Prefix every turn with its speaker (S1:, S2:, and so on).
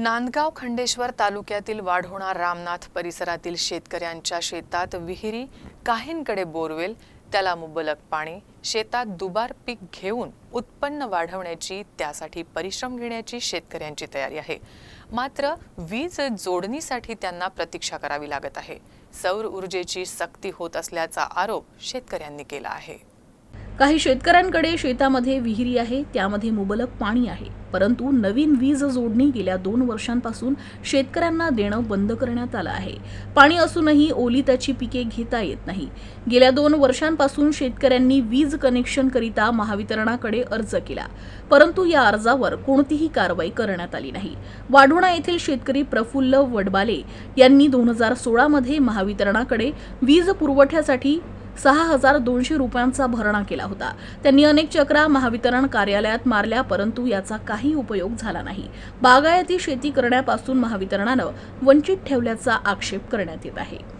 S1: नांदगाव खंडेश्वर तालुक्यातील वाढोणा रामनाथ परिसरातील शेतकऱ्यांच्या शेतात विहिरी काहींकडे बोरवेल त्याला मुबलक पाणी शेतात दुबार पीक घेऊन उत्पन्न वाढवण्याची त्यासाठी परिश्रम घेण्याची शेतकऱ्यांची तयारी आहे. मात्र वीज जोडणीसाठी त्यांना प्रतीक्षा करावी लागत आहे. सौर ऊर्जेची सक्ती होत असल्याचा आरोप शेतकऱ्यांनी केला आहे.
S2: काही शेतकऱ्यांकडे शेतामध्ये विहिरी आहे त्यामध्ये मुबलक पाणी आहे. परंतु नवीन वीज जोडणी गेल्या दोन वर्षांपासून शेतकऱ्यांना देणं बंद करण्यात आलं आहे. पाणी असूनही ओली त्याची पिके घेता येत नाही. गेल्या दोन वर्षांपासून शेतकऱ्यांनी वीज कनेक्शन करिता महावितरणाकडे अर्ज केला. परंतु या अर्जावर कोणतीही कारवाई करण्यात आली नाही. वाढोणा येथील शेतकरी प्रफुल्ल वडबाले यांनी दोन हजार सोळामध्ये महावितरणाकडे वीज पुरवठ्यासाठी सहा हजार दोनशे रुपयांचा भरणा केला होता. त्यांनी अनेक चक्रा महावितरण कार्यालयात मारल्या परंतु याचा काही उपयोग झाला नाही. बागायती शेती करण्यापासून महावितरणानं वंचित ठेवल्याचा आक्षेप करण्यात येत आहे.